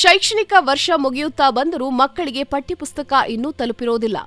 ಶೈಕ್ಷಣಿಕ ವರ್ಷ ಮುಗಿಯುತ್ತಾ ಬಂದರೂ ಮಕ್ಕಳಿಗೆ ಪಠ್ಯಪುಸ್ತಕ ಇನ್ನೂ ತಲುಪಿರೋದಿಲ್ಲ.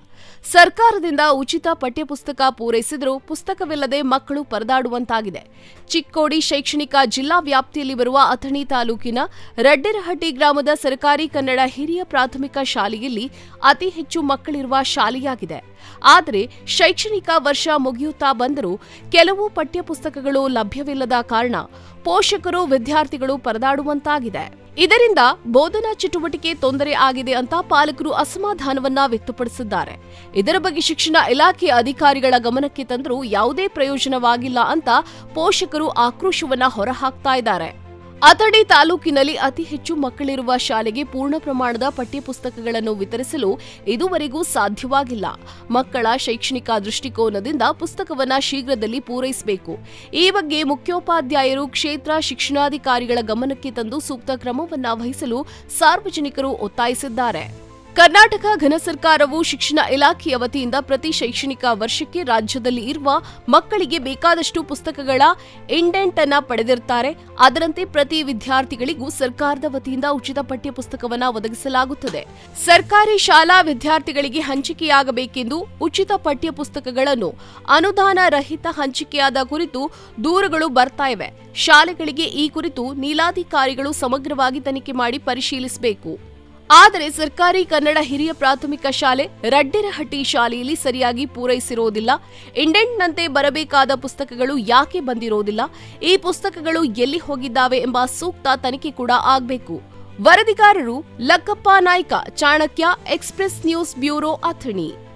ಸರ್ಕಾರದಿಂದ ಉಚಿತ ಪಠ್ಯಪುಸ್ತಕ ಪೂರೈಸಿದರೂ ಪುಸ್ತಕವಿಲ್ಲದೆ ಮಕ್ಕಳು ಪರದಾಡುವಂತಾಗಿದೆ. ಚಿಕ್ಕೋಡಿ ಶೈಕ್ಷಣಿಕ ಜಿಲ್ಲಾ ವ್ಯಾಪ್ತಿಯಲ್ಲಿ ಬರುವ ಅಥಣಿ ತಾಲೂಕಿನ ರಡ್ಡೆರಹಟ್ಟಿ ಗ್ರಾಮದ ಸರ್ಕಾರಿ ಕನ್ನಡ ಹಿರಿಯ ಪ್ರಾಥಮಿಕ ಶಾಲೆಯಲ್ಲಿ ಅತಿ ಹೆಚ್ಚು ಮಕ್ಕಳಿರುವ ಶಾಲೆಯಾಗಿದೆ. ಆದರೆ ಶೈಕ್ಷಣಿಕ ವರ್ಷ ಮುಗಿಯುತ್ತಾ ಬಂದರೂ ಕೆಲವು ಪಠ್ಯಪುಸ್ತಕಗಳು ಲಭ್ಯವಿಲ್ಲದ ಕಾರಣ ಪೋಷಕರು, ವಿದ್ಯಾರ್ಥಿಗಳು ಪರದಾಡುವಂತಾಗಿದೆ. ಇದರಿಂದ ಬೋಧನಾ ಚಟುವಟಿಕೆ ತೊಂದರೆ ಆಗಿದೆ ಅಂತ ಪಾಲಕರು ಅಸಮಾಧಾನವನ್ನ ವ್ಯಕ್ತಪಡಿಸಿದ್ದಾರೆ. ಇದರ ಬಗ್ಗೆ ಶಿಕ್ಷಣ ಇಲಾಖೆ ಅಧಿಕಾರಿಗಳ ಗಮನಕ್ಕೆ ತಂದರೂ ಯಾವುದೇ ಪ್ರಯೋಜನವಾಗಿಲ್ಲ ಅಂತ ಪೋಷಕರು ಆಕ್ರೋಶವನ್ನ ಹೊರಹಾಕ್ತಾ ಇದ್ದಾರೆ. ಅಥಣಿ ತಾಲೂಕಿನಲ್ಲಿ ಅತಿ ಹೆಚ್ಚು ಮಕ್ಕಳಿರುವ ಶಾಲೆಗೆ ಪೂರ್ಣ ಪ್ರಮಾಣದ ಪಠ್ಯಪುಸ್ತಕಗಳನ್ನು ವಿತರಿಸಲು ಇದುವರೆಗೂ ಸಾಧ್ಯವಾಗಿಲ್ಲ. ಮಕ್ಕಳ ಶೈಕ್ಷಣಿಕ ದೃಷ್ಟಿಕೋನದಿಂದ ಪುಸ್ತಕವನ್ನು ಶೀಘ್ರದಲ್ಲಿ ಪೂರೈಸಬೇಕು. ಈ ಬಗ್ಗೆ ಮುಖ್ಯೋಪಾಧ್ಯಾಯರು ಕ್ಷೇತ್ರ ಶಿಕ್ಷಣಾಧಿಕಾರಿಗಳ ಗಮನಕ್ಕೆ ತಂದು ಸೂಕ್ತ ಕ್ರಮವನ್ನ ವಹಿಸಲು ಸಾರ್ವಜನಿಕರು ಒತ್ತಾಯಿಸಿದ್ದಾರೆ. ಕರ್ನಾಟಕ ಘನ ಸರ್ಕಾರವು ಶಿಕ್ಷಣ ಇಲಾಖೆಯ ವತಿಯಿಂದ ಪ್ರತಿ ಶೈಕ್ಷಣಿಕ ವರ್ಷಕ್ಕೆ ರಾಜ್ಯದಲ್ಲಿ ಇರುವ ಮಕ್ಕಳಿಗೆ ಬೇಕಾದಷ್ಟು ಪುಸ್ತಕಗಳ ಇಂಡೆಂಟ್ ಅನ್ನ ಪಡೆದಿರುತ್ತಾರೆ ಅದರಂತೆ ಪ್ರತಿ ವಿದ್ಯಾರ್ಥಿಗಳಿಗೂ ಸರ್ಕಾರದ ವತಿಯಿಂದ ಉಚಿತ ಪಠ್ಯ ಪುಸ್ತಕವನ್ನು ಒದಗಿಸಲಾಗುತ್ತದೆ. ಸರ್ಕಾರಿ ಶಾಲಾ ವಿದ್ಯಾರ್ಥಿಗಳಿಗೆ ಹಂಚಿಕೆಯಾಗಬೇಕೆಂದು ಉಚಿತ ಪಠ್ಯ ಪುಸ್ತಕಗಳನ್ನು ಅನುದಾನ ರಹಿತ ಹಂಚಿಕೆಯಾದ ಕುರಿತು ದೂರುಗಳು ಬರ್ತಾ ಇವೆ. ಶಾಲೆಗಳಿಗೆ ಈ ಕುರಿತು ನೀಲಾಧಿಕಾರಿಗಳು ಸಮಗ್ರವಾಗಿ ತನಿಖೆ ಮಾಡಿ ಪರಿಶೀಲಿಸಬೇಕು. ಆದರೆ ಸರ್ಕಾರಿ ಕನ್ನಡ ಹಿರಿಯ ಪ್ರಾಥಮಿಕ ಶಾಲೆ ರಡ್ಡಿರಹಟ್ಟಿ ಶಾಲೆಯಲ್ಲಿ ಸರಿಯಾಗಿ ಪೂರೈಸಿರೋದಿಲ್ಲ. ಇಂಡೆಂಟ್ನಂತೆ ಬರಬೇಕಾದ ಪುಸ್ತಕಗಳು ಯಾಕೆ ಬಂದಿರೋದಿಲ್ಲ? ಈ ಪುಸ್ತಕಗಳು ಎಲ್ಲಿ ಹೋಗಿದ್ದಾವೆ ಎಂಬ ಸೂಕ್ತ ತನಿಖೆ ಕೂಡ ಆಗಬೇಕು. ವರದಿಗಾರರು Lakkappa Naik, Chanakya, express news bureau Athani.